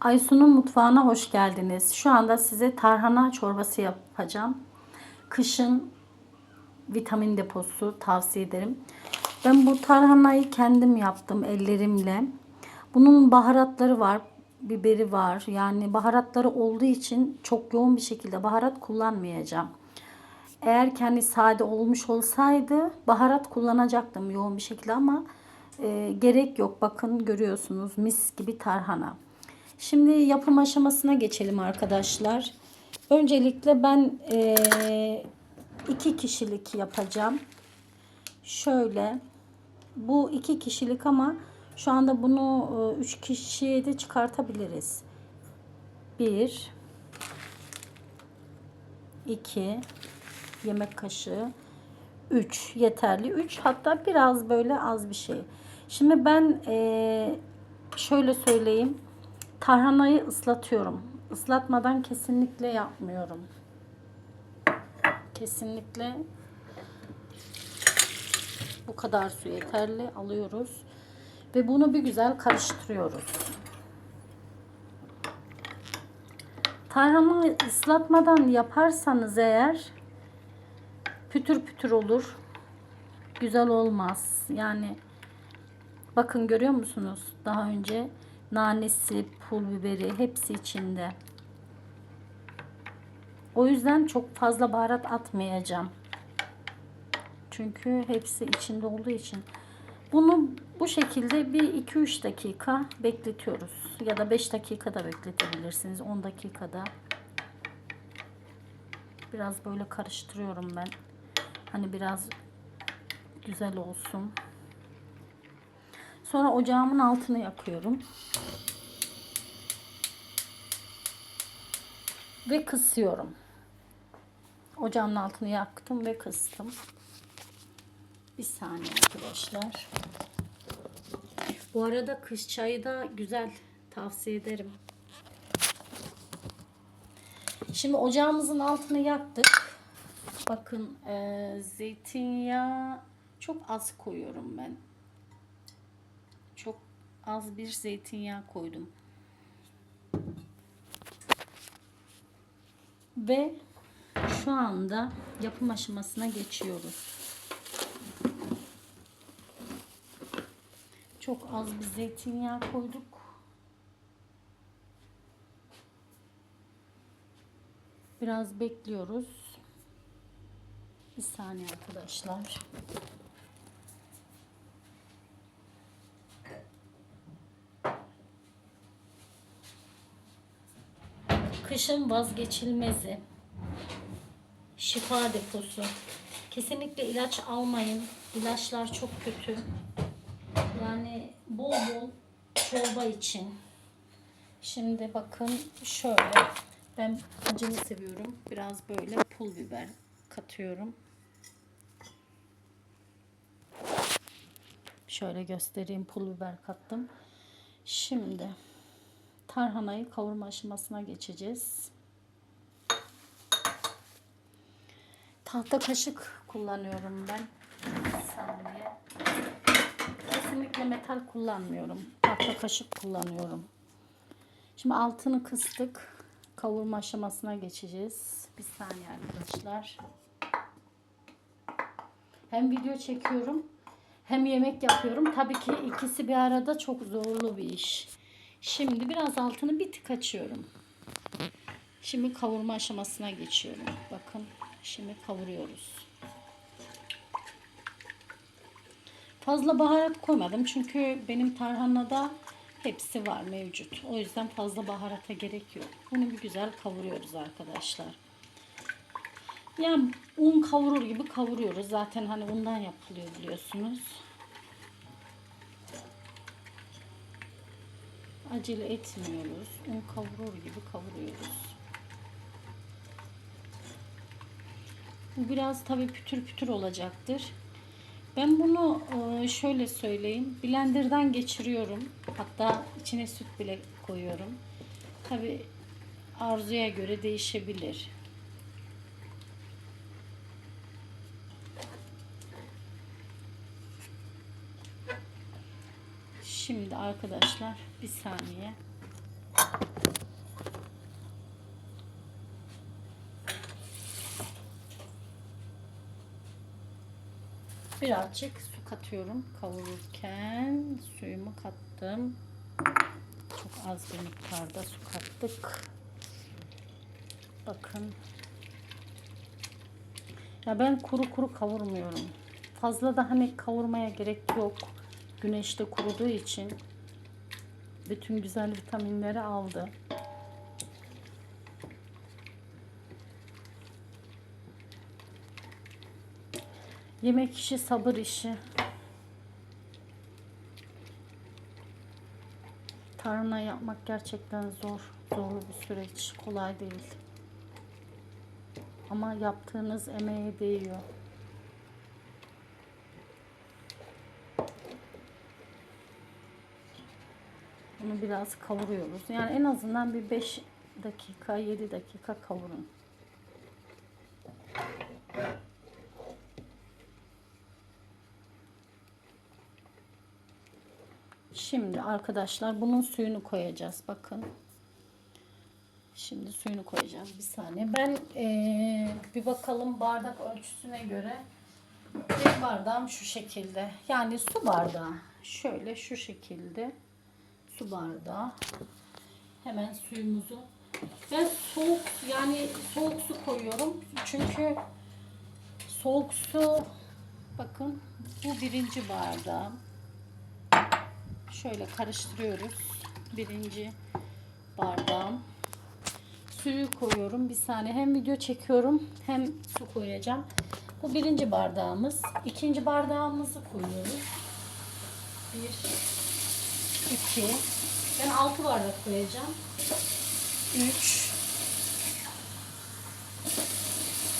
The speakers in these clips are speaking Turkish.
Aysun'un mutfağına hoş geldiniz. Şu anda size tarhana çorbası yapacağım. Kışın vitamin deposu tavsiye ederim. Ben bu tarhanayı kendim yaptım ellerimle. Bunun baharatları var, biberi var. Yani baharatları olduğu için çok yoğun bir şekilde baharat kullanmayacağım. Eğer kendi sade olmuş olsaydı baharat kullanacaktım yoğun bir şekilde ama e, gerek yok. Bakın görüyorsunuz mis gibi tarhana. Şimdi yapım aşamasına geçelim arkadaşlar. Öncelikle ben e, iki kişilik yapacağım. Şöyle bu iki kişilik ama şu anda bunu e, üç kişiye de çıkartabiliriz. Bir, iki yemek kaşığı, üç yeterli. Üç hatta biraz böyle az bir şey. Şimdi ben e, şöyle söyleyeyim. Tarhanayı ıslatıyorum. Islatmadan kesinlikle yapmıyorum. Kesinlikle bu kadar su yeterli alıyoruz ve bunu bir güzel karıştırıyoruz. Tarhana ıslatmadan yaparsanız eğer pütür pütür olur. Güzel olmaz. Yani bakın görüyor musunuz? Daha önce nanesi, pul biberi hepsi içinde. O yüzden çok fazla baharat atmayacağım. Çünkü hepsi içinde olduğu için. Bunu bu şekilde bir 2-3 dakika bekletiyoruz. Ya da 5 dakikada bekletebilirsiniz. 10 dakikada. Biraz böyle karıştırıyorum ben. Hani biraz güzel olsun. Sonra ocağımın altını yakıyorum. Ve kısıyorum. Ocağın altını yaktım ve kıstım. Bir saniye arkadaşlar. Bu arada kış çayı da güzel. Tavsiye ederim. Şimdi ocağımızın altını yaktık. Bakın e, zeytinyağı çok az koyuyorum ben. Az bir zeytinyağı koydum. Ve şu anda yapım aşamasına geçiyoruz. Çok az bir zeytinyağı koyduk. Biraz bekliyoruz. Bir saniye arkadaşlar. Kışın vazgeçilmezi. Şifa deposu. Kesinlikle ilaç almayın. İlaçlar çok kötü. Yani bol bol çorba için. Şimdi bakın şöyle. Ben acılı seviyorum. Biraz böyle pul biber katıyorum. Şöyle göstereyim pul biber kattım. Şimdi tarhanayı kavurma aşamasına geçeceğiz. Tahta kaşık kullanıyorum ben. Saniye. Kesinlikle metal kullanmıyorum. Tahta kaşık kullanıyorum. Şimdi altını kıstık. Kavurma aşamasına geçeceğiz. Bir saniye arkadaşlar. Hem video çekiyorum hem yemek yapıyorum. Tabii ki ikisi bir arada çok zorlu bir iş. Şimdi biraz altını bir tık açıyorum. Şimdi kavurma aşamasına geçiyorum. Bakın şimdi kavuruyoruz. Fazla baharat koymadım çünkü benim tarhanada hepsi var mevcut. O yüzden fazla baharata gerek yok. Bunu bir güzel kavuruyoruz arkadaşlar. Yani un kavurur gibi kavuruyoruz. Zaten hani undan yapılıyor biliyorsunuz. Acele etmiyoruz. Un kavurur gibi kavuruyoruz. Bu biraz tabii pütür pütür olacaktır. Ben bunu e, şöyle söyleyeyim. Blender'dan geçiriyorum. Hatta içine süt bile koyuyorum. Tabii arzuya göre değişebilir. Şimdi arkadaşlar bir saniye. Birazcık su katıyorum kavururken. Suyumu kattım. Çok az bir miktarda su kattık. Bakın. Ya ben kuru kuru kavurmuyorum. Fazla da hani kavurmaya gerek yok. Güneşte kuruduğu için bütün güzel vitaminleri aldı. Yemek işi sabır işi. Tarhana yapmak gerçekten zor. Zorlu bir süreç. Kolay değil. Ama yaptığınız emeğe değiyor. Bunu biraz kavuruyoruz. Yani en azından bir 5 dakika, 7 dakika kavurun. Şimdi arkadaşlar bunun suyunu koyacağız. Bakın. Şimdi suyunu koyacağım. Bir saniye. Ben eee, bir bakalım bardak ölçüsüne göre bir bardağım şu şekilde. Yani su bardağı. Şöyle şu şekilde su bardağı. Hemen suyumuzu. Ben soğuk yani soğuk su koyuyorum. Çünkü soğuk su bakın bu birinci bardağım. Şöyle karıştırıyoruz. Birinci bardağım. Suyu koyuyorum. Bir saniye hem video çekiyorum hem su koyacağım. Bu birinci bardağımız. İkinci bardağımızı koyuyoruz. Bir, iki. Ben altı bardak koyacağım. Üç,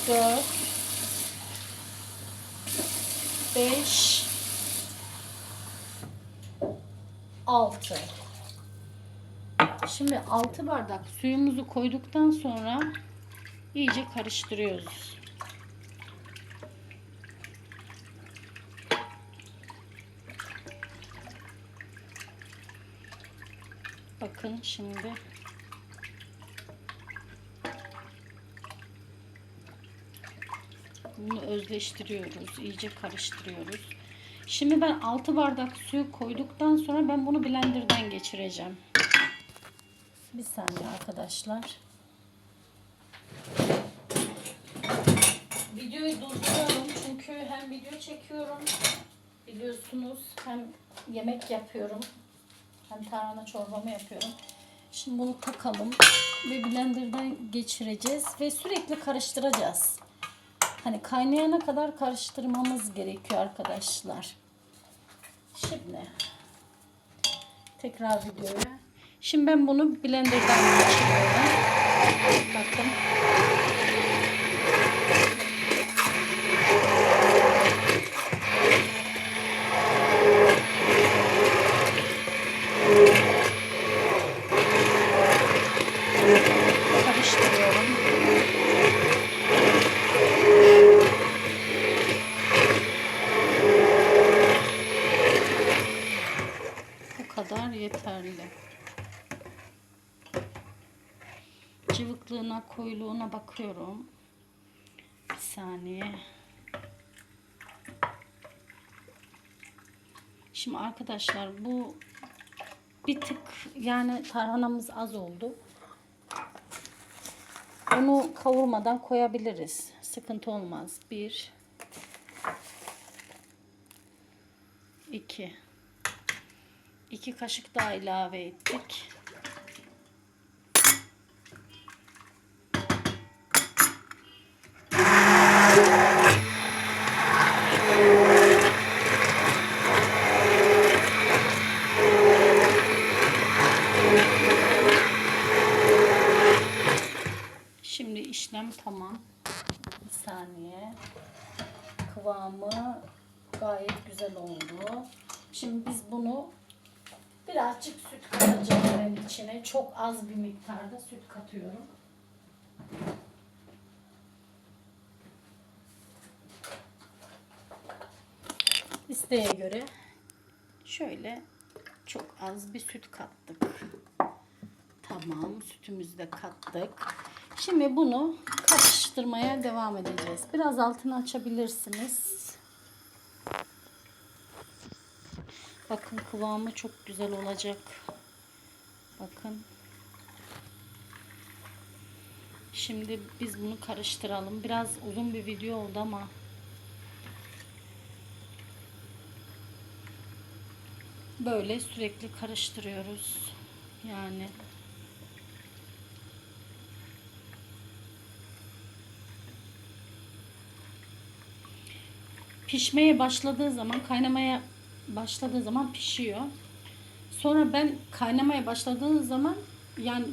dört, beş, 6. Şimdi 6 bardak suyumuzu koyduktan sonra iyice karıştırıyoruz. Bakın şimdi bunu özleştiriyoruz, iyice karıştırıyoruz. Şimdi ben 6 bardak suyu koyduktan sonra ben bunu blenderdan geçireceğim. Bir saniye arkadaşlar. Videoyu durduruyorum çünkü hem video çekiyorum biliyorsunuz hem yemek yapıyorum hem tarhana çorbamı yapıyorum. Şimdi bunu takalım ve blenderdan geçireceğiz ve sürekli karıştıracağız. Hani kaynayana kadar karıştırmamız gerekiyor arkadaşlar. Şimdi tekrar videoya. Şimdi ben bunu blenderdan geçiriyorum. Bakın. Karıştırıyorum. Bu kadar yeterli. Cıvıklığına, koyuluğuna bakıyorum. Bir saniye. Şimdi arkadaşlar bu bir tık yani tarhanamız az oldu. Onu kavurmadan koyabiliriz. Sıkıntı olmaz. Bir, iki, iki kaşık daha ilave ettik. Şimdi işlem tamam. Bir saniye. Kıvamı gayet güzel oldu. Şimdi biz bunu birazcık süt katacağım içine. Çok az bir miktarda süt katıyorum. İsteğe göre şöyle çok az bir süt kattık. Tamam sütümüzü de kattık. Şimdi bunu karıştırmaya devam edeceğiz. Biraz altını açabilirsiniz. Bakın kıvamı çok güzel olacak. Bakın. Şimdi biz bunu karıştıralım. Biraz uzun bir video oldu ama böyle sürekli karıştırıyoruz. Yani pişmeye başladığı zaman kaynamaya başladığı zaman pişiyor. Sonra ben kaynamaya başladığı zaman yani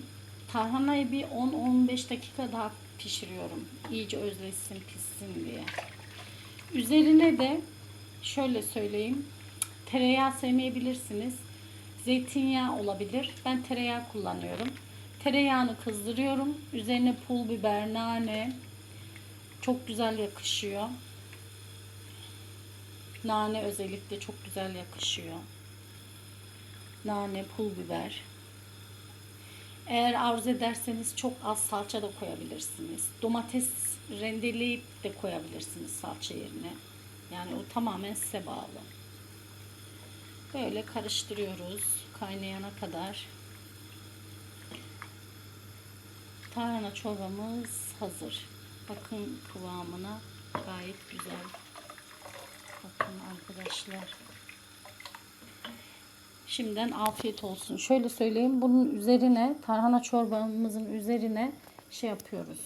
tarhanayı bir 10-15 dakika daha pişiriyorum. İyice özleşsin, pişsin diye. Üzerine de şöyle söyleyeyim. Tereyağı sevmeyebilirsiniz. Zeytinyağı olabilir. Ben tereyağı kullanıyorum. Tereyağını kızdırıyorum. Üzerine pul biber, nane çok güzel yakışıyor. Nane özellikle çok güzel yakışıyor. Nane, pul biber. Eğer arzu ederseniz çok az salça da koyabilirsiniz. Domates rendeleyip de koyabilirsiniz salça yerine. Yani o tamamen size bağlı. Böyle karıştırıyoruz kaynayana kadar. Tarhana çorbamız hazır. Bakın kıvamına gayet güzel. Bakın arkadaşlar. Şimdiden afiyet olsun. Şöyle söyleyeyim. Bunun üzerine tarhana çorbamızın üzerine şey yapıyoruz.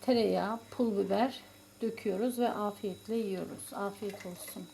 Tereyağı, pul biber döküyoruz ve afiyetle yiyoruz. Afiyet olsun.